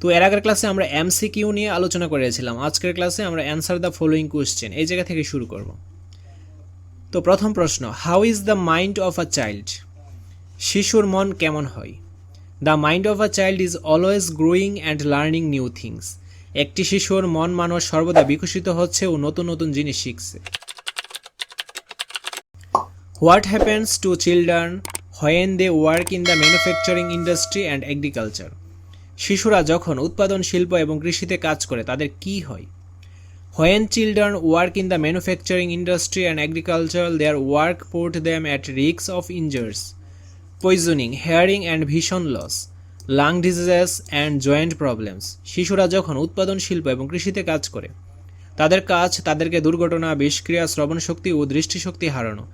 তো এর আগের ক্লাসে আমরা এমসিকিউ নিয়ে আলোচনা করেছিলাম। আজকের ক্লাসে আমরা অ্যান্সার দ্য ফলোয়িং কোয়েশ্চেন এই জায়গা থেকে শুরু করব। তো প্রথম প্রশ্ন how is the mind of a child শিশুর মন কেমন হয়? The mind of a child is always growing and learning new things একটি শিশুর মন মানুষ সর্বদা বিকশিত হচ্ছে ও নতুন নতুন জিনিস শিখছে। What happens to children when they work in the manufacturing industry and agriculture শিশুরা যখন উৎপাদন শিল্প এবং কৃষিতে কাজ করে, তাদের কি হয়? When children work in the manufacturing industry and agriculture their work port them at risks of injuries poisoning hearing and vision loss lung diseases and joint problems শিশুরা যখন উৎপাদন শিল্প এবং কৃষিতে কাজ করে, তাদের কাজ তাদেরকে দুর্ঘটনা, বিষক্রিয়া শ্রবণ শক্তি ও দৃষ্টিশক্তি হারানো,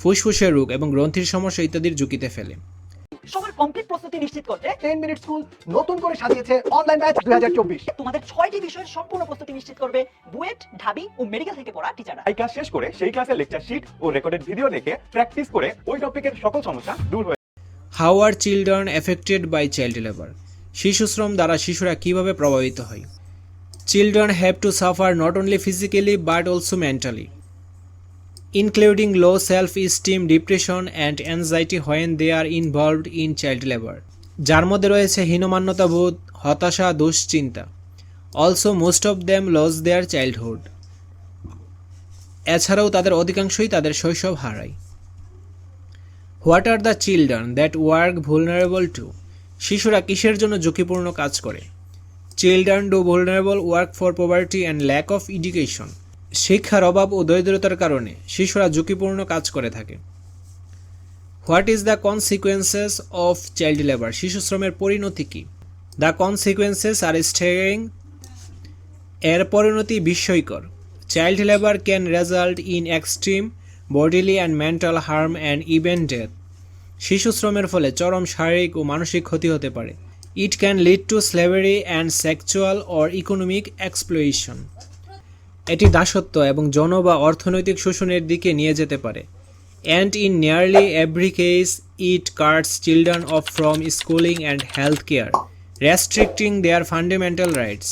ফুসফুসের রোগ এবং গ্রন্থির সমস্যা ইত্যাদির ঝুঁকিতে ফেলে। সবার কমপ্লিট প্রস্তুতি নিশ্চিত করতে টেন মিনিট স্কুল নতুন করে সাজিয়েছে অনলাইন ব্যাচ দুই হাজার চব্বিশ। তোমাদের ছয়টি বিষয়ের সম্পূর্ণ প্রস্তুতি নিশ্চিত করবে বুয়েট ঢাবি ও মেডিকেল থেকে পড়া টিচাররা এই ক্লাস শেষ করে সেই ক্লাসের লেকচার শিট ও রেকর্ডেড ভিডিও দেখে প্র্যাকটিস করে ওই টপিকের সকল সমস্যা দূর হয়ে how are children affected by child labour শিশু শ্রম দ্বারা শিশুরা কীভাবে প্রভাবিত হয়? Children have to suffer not only physically but also mentally including low self esteem depression and anxiety when they are involved in child labour যার মধ্যে রয়েছে হীনমান্যতাবোধ, হতাশা, দুশ্চিন্তা। Also most of them lose their childhood এছাড়াও তাদের অধিকাংশই তাদের শৈশব হারায়। What are the children that work vulnerable to শিশুরা কিসের জন্য ঝুঁকিপূর্ণ কাজ করে? Children do vulnerable work for poverty and lack of education শিক্ষার অভাব ও দরিদ্রতার কারণে শিশুরা ঝুঁকিপূর্ণ কাজ করে থাকে। What is the consequences of child labour শিশু শ্রমের পরিণতি কী? দ্য কনসিকুয়েন্সেস আর স্টেরিং এর পরিণতি বিস্ময়কর। Child labour can result in extreme bodily and mental harm and even death শিশু শ্রমের ফলে চরম শারীরিক ও মানসিক ক্ষতি হতে পারে। It can lead to slavery and sexual or economic exploitation এটি দাসত্ব এবং জন বা অর্থনৈতিক শোষণের দিকে নিয়ে যেতে পারে। And in nearly every case it cuts children off from schooling and health care restricting their fundamental rights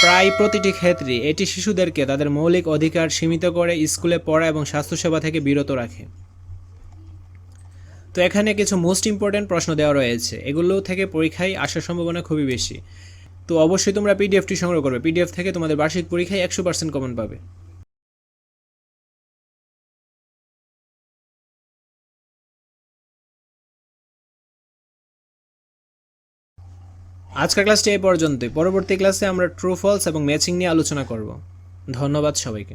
প্রায় প্রতিটি ক্ষেত্রে এটি শিশুদেরকে তাদের মৌলিক অধিকার সীমিত করে স্কুলে পড়া এবং স্বাস্থ্যসেবা থেকে বিরত রাখে। তো এখানে কিছু মোস্ট ইম্পর্ট্যান্ট প্রশ্ন দেওয়া রয়েছে। এগুলো থেকে পরীক্ষায় আসার সম্ভাবনা খুবই বেশি। তো অবশ্যই তোমরা পিডিএফটি সংগ্রহ করবে। পিডিএফ থেকে তোমাদের বার্ষিক পরীক্ষায় একশো পার্সেন্ট কমন পাবে। আজকের ক্লাসটি এই পর্যন্তই। পরবর্তী ক্লাসে আমরা ট্রু ফলস এবং ম্যাচিং নিয়ে আলোচনা করব। ধন্যবাদ সবাইকে।